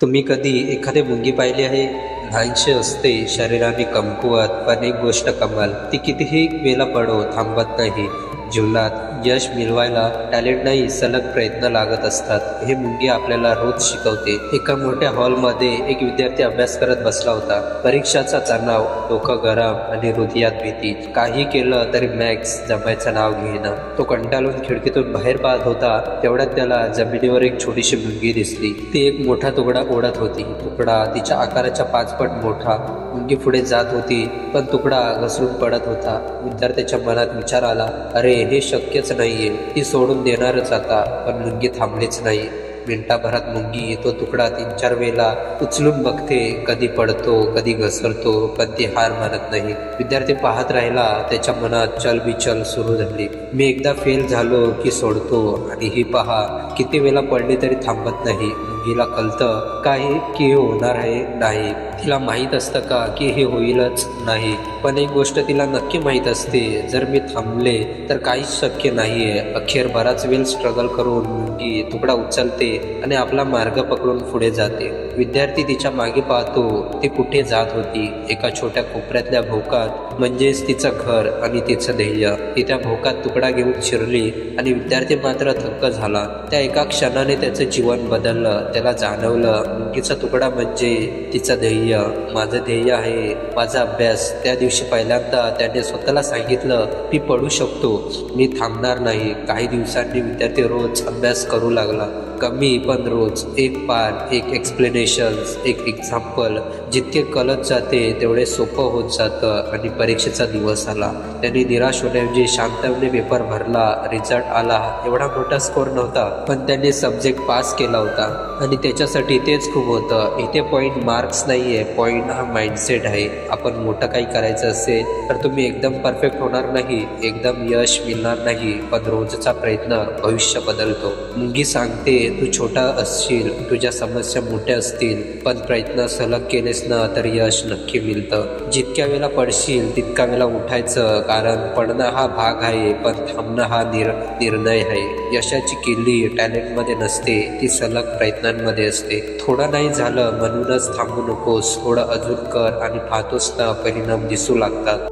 तुम्ही कधी एखादे मुंगी पाहिली आहे? लहानशी असते शरीराने कमकुवत पण एक गोष्ट कमाल ती कितीही वेळा पडो थांबत नाही. जीवनात यश मिळवायला टॅलेंट नाही सलग प्रयत्न लागत असतात. हे मुंगी आपल्याला रोज शिकवते. एका मोठ्या हॉलमध्ये एक विद्यार्थी अभ्यास करत बसला होता. परीक्षाचा तणाव डोकं गरम आणि हृदयात भीती. काही केलं तरी मॅक्स जमायचं नाव घेणं. तो कंटाळून खिडकीतून बाहेर पाहत होता. तेवढ्यात त्याला जमिनीवर एक छोटीशी मुंगी दिसली. ती एक मोठा तुकडा ओढत होती. तुकडा तिच्या आकाराच्या पाच पट मोठा. मुंगी पुढे जात होती पण तुकडा घसरून पडत होता. विद्यार्थ्याच्या मनात विचार आला अरे हे शक्यच नाहीये. ती सोडून देणारच आता. पण मुंगी थांबलीच नाही. मिनिटाभरात मुंगी तो तुकडा तीन चार वेळेला. उचलून बघते कधी पडतो कधी घसरतो पण ती हार मानत नाही. विद्यार्थी पाहत राहिला त्याच्या मनात चलबिचल सुरू झाली. मी एकदा फेल झालो की सोडतो आणि ही पहा. किती वेळा पडली तरी थांबत नाही. मुंगीला कळतं काही की होणार आहे नाही. तिला माहीत असतं का की हे होईलच नाही? पण एक गोष्ट तिला नक्की माहीत असते जर मी थांबले तर काहीच शक्य नाही आहे अखेर बराच वेळ स्ट्रगल करून मुंगी तुकडा उचलते आणि आपला मार्ग पकडून पुढे जाते. विद्यार्थी तिच्यामागे पाहतो ती कुठे जात होती? एका छोट्या कोपऱ्यातल्या भोकात म्हणजेच तिचं घर आणि तिचं ध्येय. ती त्या भोकात तुकडा घेऊन शिरली आणि विद्यार्थी मात्र थक्क झाला. त्या एका क्षणाने त्याचं जीवन बदललं. त्याला जाणवलं तिचा तुकडा म्हणजे तिचं ध्येय. माझं ध्येय आहे माझा अभ्यास. त्या दिवशी पहिल्यांदा त्याने स्वतःला सांगितलं मी पडू शकतो. मी थांबणार नाही. काही दिवसांनी विद्यार्थी रोज अभ्यास करू लागला. कमी पण रोज. एक पाठ एक एक्सप्लेनेशन्स एक एक्झाम्पल जितके कलत जाते तेवढे सोपं होत जातं आणि परीक्षेचा दिवस आला. त्यांनी निराश होण्याऐवजी शांतपणे पेपर भरला रिझल्ट आला. एवढा मोठा स्कोर नव्हता पण त्यांनी सब्जेक्ट पास केला होता. आणि त्याच्यासाठी तेच खूप होतं. इथे पॉईंट मार्क्स नाही आहे पॉईंट हा माइंडसेट आहे. आपण मोठं काही करायचं असेल तर तुम्ही एकदम परफेक्ट होणार नाही एकदम यश मिळणार नाही. पण रोजचा प्रयत्न भविष्य बदलतो. मुंगी सांगते तू छोटा असशील तुझ्या समस्या मोठ्या असतील पण प्रयत्न सलग केले केलेस ना तर यश नक्की मिळतं. जितक्या वेळेला पडशील तितक्या वेळेला उठायचं कारण पडणं हा भाग आहे पण थांबणं हा निर निर्णय आहे. यशाची किल्ली टॅलेंटमध्ये नसते ती सलग प्रयत्नांमध्ये असते. थोडं नाही झालं म्हणूनच थांबू नकोस. थोडं अजून कर आणि पाहतोस ना परिणाम दिसू लागतात.